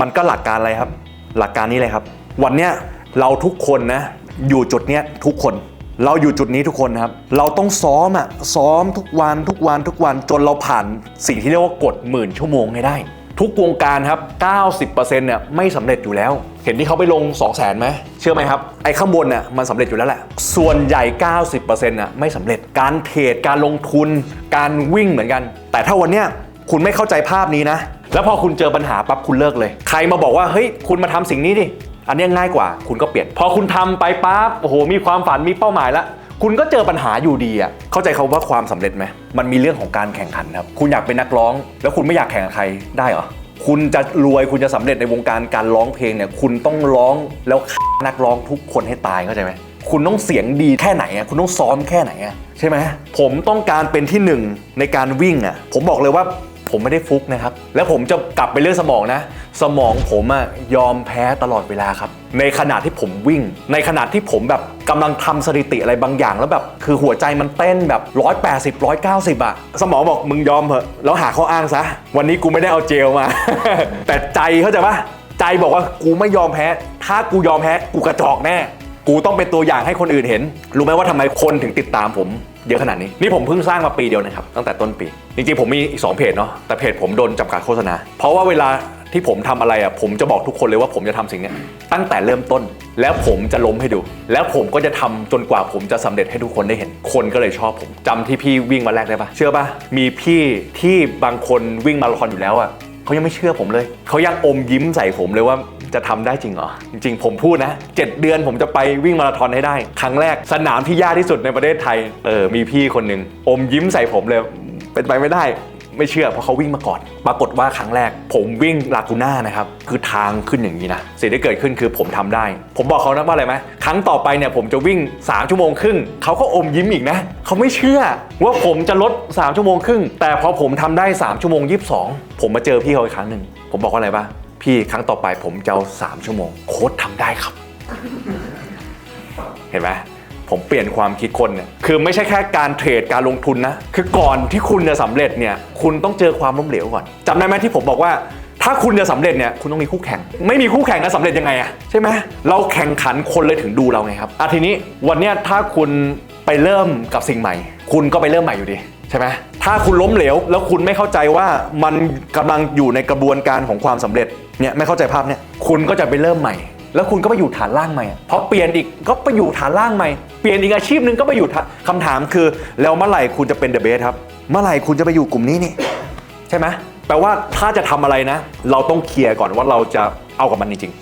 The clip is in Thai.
มันก็หลักการอะไรครับ หลักการนี้เลยครับ วันเนี้ยเราทุกคนนะอยู่จุดเนี้ยทุกคน เราอยู่จุดนี้ทุกคนนะครับ เราต้องซ้อมอะซ้อมทุกวันทุกวันทุกวันจนเราผ่านสิ่งที่เรียกว่ากฎหมื่นชั่วโมงให้ได้ ทุกวงการครับ 90%เนี่ยไม่สำเร็จอยู่แล้ว เห็นที่เขาไปลง 2 0 0แสนไหมเชื่อไหมครับไอ้ข้างบนน่ะมันสำเร็จอยู่แล้วแหละ ส่วนใหญ่ 90%น่ะไม่สำเร็จการเทรดการลงทุน การวิ่งเหมือนกัน แต่ถ้าวันเนี้ยคุณไม่เข้าใจภาพนี้นะ แล้วพอคุณเจอปัญหาปั๊บคุณเลิกเลย ใครมาบอกว่าเฮ้ยคุณมาทำสิ่งนี้ดิอันนี้ง่ายกว่า คุณก็เปลี่ยน พอคุณทำไปปั๊บโอ้โหมีความฝันมีเป้าหมายแล้วคุณก็เจอปัญหาอยู่ดีอะ เข้าใจคาว่าความสำเร็จไหม มันมีเรื่องของการแข่งขันครับ คุณอยากเป็นนักร้อง แล้วคุณไม่อยากแข่งกับใครได้เหรอ คุณจะรวยคุณจะสำเร็จในวงการการร้องเพลงเนี่ย คุณต้องร้องแล้วนักร้องทุกคนให้ตายเข้าใจไหม คุณต้องเสียงดีแค่ไหนอะ คุณต้องซ้อมแค่ไหนอะ ใช่ไหม ผมต้องการเป็นที่หนึ่งในการวิ่งอะ ผมบอกเลยว่า ผมไม่ได้ฟุกนะครับ แล้วผมจะกลับไปเรื่องสมองนะ สมองผมอะยอมแพ้ตลอดเวลาครับ ในขณะที่ผมวิ่ง ในขณะที่ผมแบบกำลังทำสถิติอะไรบางอย่างแล้วแบบ คือหัวใจมันเต้นแบบ 180 190อะสมองบอกมึงยอมเถอะแล้วหาข้ออ้างซะ วันนี้กูไม่ได้เอาเจลมา แต่ใจเข้าใจปะใจบอกว่ากูไม่ยอมแพ้ ถ้ากูยอมแพ้กูกระจอกแน่ กูต้องเป็นตัวอย่างให้คนอื่นเห็น รู้ไหมว่าทำไมคนถึงติดตามผมเยอะขนาดนี้ นี่ผมเพิ่งสร้างมาปีเดียวนะครับ ตั้งแต่ต้นปี จริงๆ ผมมีอีก 2 เพจเนาะ แต่เพจผมโดนจำกัดโฆษณา เพราะว่าเวลาที่ผมทำอะไรอะ ผมจะบอกทุกคนเลยว่าผมจะทำสิ่งเนี้ยตั้งแต่เริ่มต้น แล้วผมจะล้มให้ดู แล้วผมก็จะทำจนกว่าผมจะสำเร็จให้ทุกคนได้เห็น คนก็เลยชอบผมจำที่พี่วิ่งมาแรกได้ปะเชื่อปะมีพี่ที่บางคนวิ่งมาราธอนอยู่แล้วอะ เขายังไม่เชื่อผมเลย เขายังอมยิ้มใส่ผมเลยว่าจะทำได้จริงเหรอ จริง ๆ ผมพูดนะ 7 เดือนผมจะไปวิ่งมาราธอนให้ได้ ครั้งแรกสนามที่ยากที่สุดในประเทศไทย เออ มีพี่คนหนึ่งอมยิ้มใส่ผมเลย เป็นไปไม่ได้ ไม่เชื่อเพราะเขาวิ่งมาก่อน ปรากฏว่าครั้งแรก ผมวิ่งลากูน่านะครับคือทางขึ้นอย่างนี้นะสิ่งที่เกิดขึ้นคือผมทำได้ ผมบอกเขานะว่าอะไรไหมครั้งต่อไปเนี่ยผมจะวิ่ง 3 ชั่วโมงครึ่งเขาก็อมยิ้มอีกนะเขาไม่เชื่อว่าผมจะลด 3 ชั่วโมงครึ่งแต่พอผมทำได้ 3 ชั่วโมง 22 ผมมาเจอพี่เขาอีกครั้งหนึ่งผมบอกว่าอะไรปะพี่ครั้งต่อไปผมจะเอา3ชั่วโมง โค้ดทำได้ครับ เห็นไหม ผมเปลี่ยนความคิดคนเนี่ยคือไม่ใช่แค่การเทรดการลงทุนนะ คือก่อนที่คุณจะสำเร็จเนี่ยคุณต้องเจอความล้มเหลวก่อนจำได้ไหมที่ผมบอกว่า ถ้าคุณจะสำเร็จเนี่ยคุณต้องมีคู่แข่ง ไม่มีคู่แข่งจะสำเร็จยังไงอะใช่ไหมเราแข่งขันคนเลยถึงดูเราไงครับอะทีนี้วันเนี้ยถ้าคุณไปเริ่มกับสิ่งใหม่ คุณก็ไปเริ่มใหม่อยู่ดีใช่ไหมถ้าคุณล้มเหลวแล้วคุณไม่เข้าใจว่ามันกำลังอยู่ในกระบวนการของความสำเร็จเนี่ยไม่เข้าใจภาพเนี่ยคุณก็จะไปเริ่มใหม่ แล้วคุณก็ไปอยู่ฐานล่างใหม่เพราะเปลี่ยนอีกก็ไปอยู่ฐานล่างใหม่ เปลี่ยนอีกอาชีพหนึ่งก็ไปอยู่ฐานคำถามคือ แล้วเมื่อไหร่คุณจะเป็นเดอะเบสครับ เมื่อไหร่คุณจะไปอยู่กลุ่มนี้นี่ใช่ไหมแปลว่าถ้าจะทำอะไรนะ เราต้องเคลียร์ก่อนว่าเราจะเอากับมันจริง